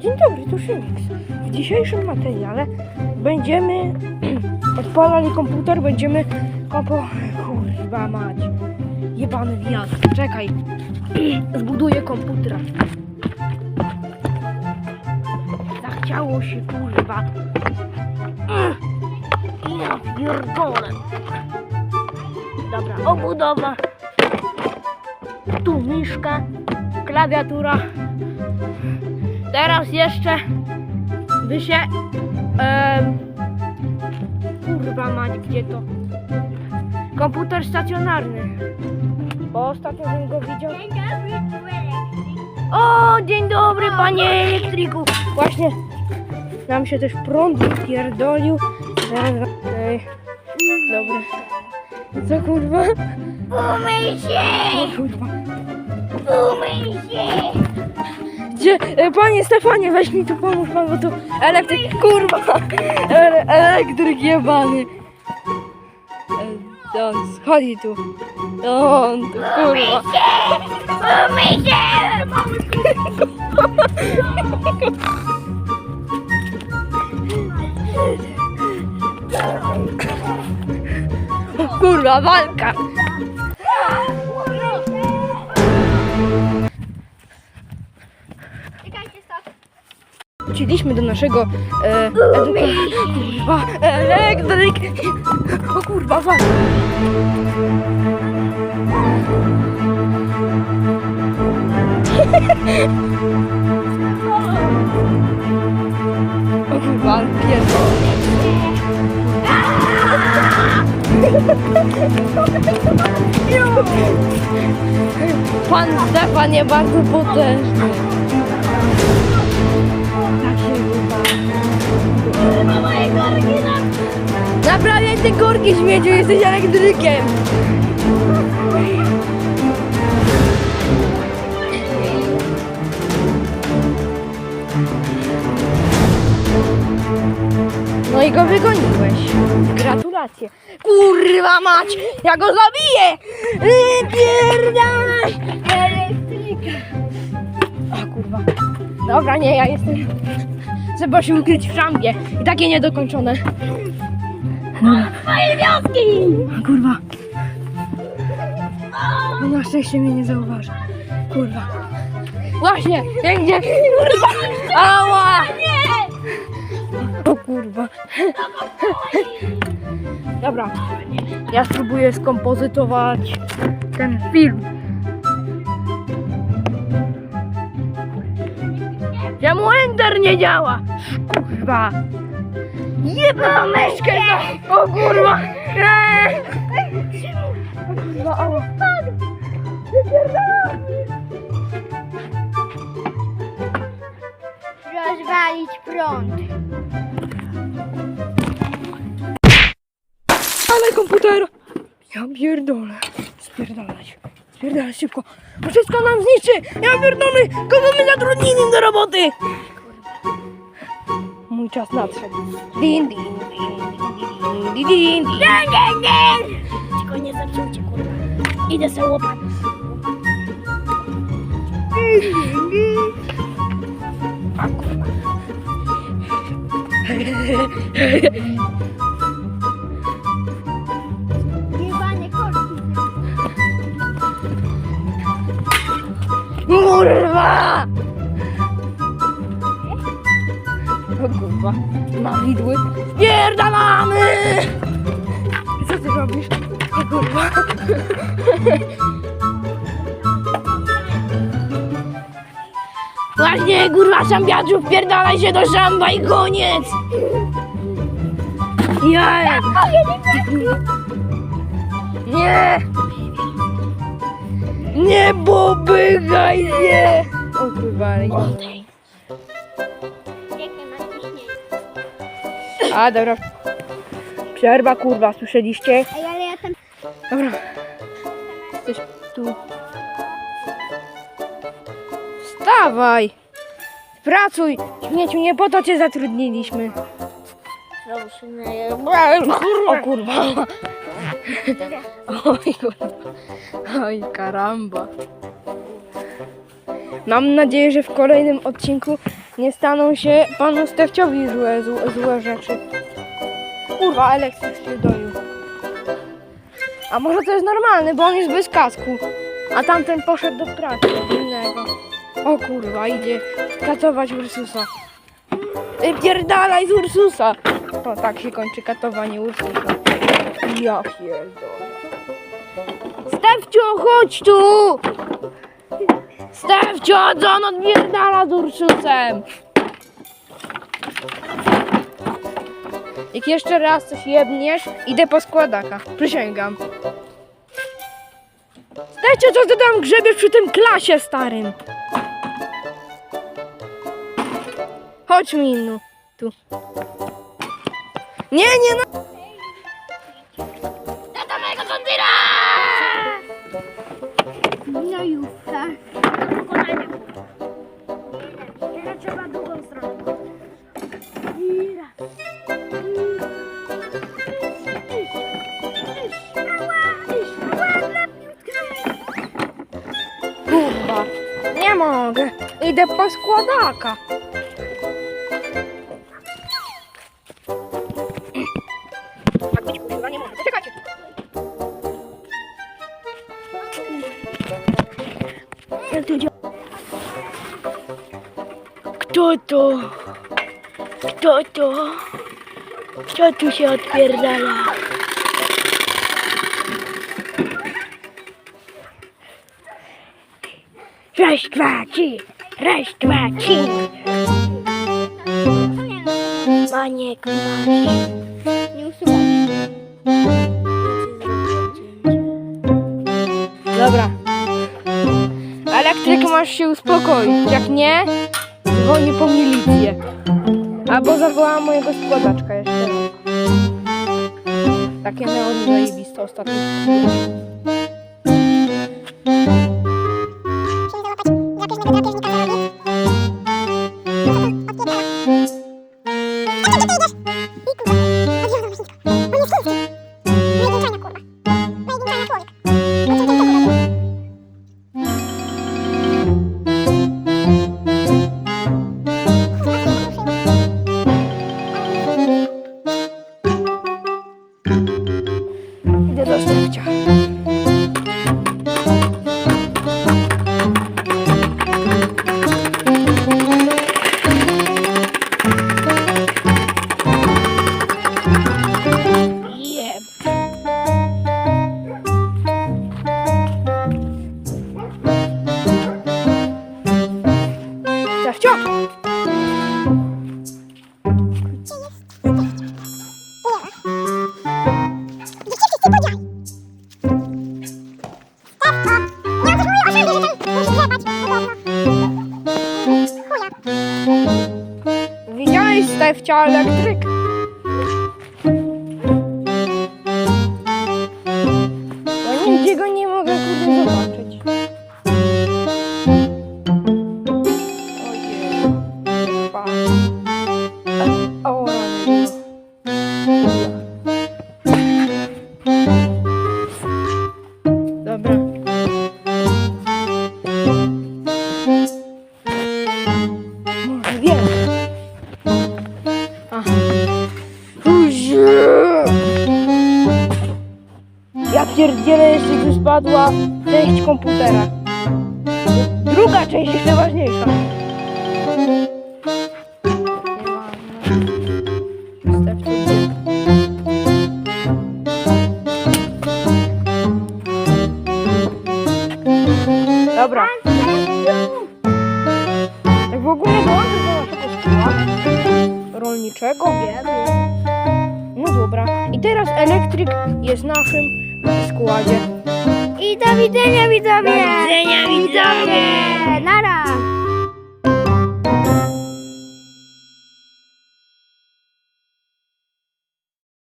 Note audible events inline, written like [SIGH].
Dzień dobry, tu Szymix. W dzisiejszym materiale będziemy [CLEARS THROAT] odpalali komputer, będziemy kompo... Kurwa mać. Jebany wiatr. Czekaj. [CLEARS THROAT] Zbuduję komputer. Zachciało się, kurwa. [CLEARS THROAT] Ja pierdolę. Dobra, obudowa. Tu myszka, klawiatura. Teraz jeszcze by się. em, kurwa mać, gdzie to? Komputer stacjonarny. Bo ostatnio bym go widział. O, dzień dobry, panie elektryku. Właśnie nam się też prąd pierdolił. Okej. Dobra. Co kurwa? Umyj się! O kurwa. Umyj się! Gdzie? E, Panie Stefanie, weź mi tu pomóż pan, bo tu elektryk, kurwa, [LAUGHS] ele, elektryk jebany. E, On schodzi tu. On tu, kurwa. Umyj się! Kurwa, walka. Wróciliśmy do naszego e, eduka... Kurwa, elektryk. O kurwa, walka. O kurwa, pierdolę. Pan Stefan jest bardzo potężny. Naprawiaj te korki śmieciu, jesteś elektrykiem. No i go wygoniłeś. Gratulacje. Kurwa mać, ja go zabiję! Wypierdalaj! Elektryka. O kurwa. Dobra, nie, ja jestem... Trzeba się ukryć w szambie. I takie niedokończone. Moje wioski! Kurwa. No na szczęście mnie nie zauważy. Kurwa. Właśnie, gdzie? Kurwa. Ała! O kurwa. Dobra. Ja spróbuję skompozytować ten film. Czemu Enter nie działa? Kurwa. Jeba myszkę za... O kurwa. Eee. O kurwa, ała. Rozwalić prąd. Ale komputer! Ja pierdolę. Spierdalać. Spierdalać szybko. Bo wszystko nam zniszczy. Ja pierdolę. Kogo my zatrudnili do roboty? Mój czas nadszedł. Din, din, din, din, din, din, din. Nie, nie, nie! Tylko nie zepsujcie, kurwa. Idę sobie łopatę. A [LAUGHS] kurwa. [LAUGHS] Kurwa! O kurwa. Mawidły. Spierdalamy! Co ty robisz? O kurwa. Właśnie, kurwa, szambiaczu, wpierdalaj się do szamba i koniec! Nie! Nie! Nie popychaj się! O kurwa, ale nie. A, dobra. Przerwa, kurwa, słyszeliście? Ej, ale ja tam... Dobra. Jesteś tu. Wstawaj! Pracuj! Śmieciu, nie po to cię zatrudniliśmy. Znowu się naje... O kurwa. Oj kurwa. Oj karamba. Mam nadzieję, że w kolejnym odcinku nie staną się panu Stefciowi złe, złe, złe rzeczy. Kurwa, elektryk się doił. A może to jest normalny, bo on jest bez kasku. A tamten poszedł do pracy innego. O kurwa, idzie katować Ursusa. Pierdalaj z Ursusa! To tak się kończy katowanie Ursusa. Ja pierdolę. Stefcio, chodź tu! Stefcio, co on odpierdala z Ursusem? Jak jeszcze raz coś jebniesz, idę po składaka. Przysięgam. Stefcio, co tam grzebiesz przy tym klasie starym? Chodź Minu, tu. Nie, nie, no. Tata mojego kondyra! No już? Pokonanie. Teraz trzeba drugą stronę. I raz. Kurwa, nie mogę. Idę po składaka. To? Kto to? Kto tu się odpierdala? Raz, dwa, trzy. Raz, dwa, trzy. Maniek masz. Dobra. Elektryk masz się uspokoić. Jak nie, dzwonię po milicję. Albo zawołam mojego składaczka jeszcze raz. Takie neony zajebiste. Stefcia elektryk? Bo nigdzie go nie mogę kurde zobaczyć. Rolniczego. No dobra. I teraz elektryk jest w naszym składzie. I do widzenia widzowie! Do widzenia, widzowie! Nara!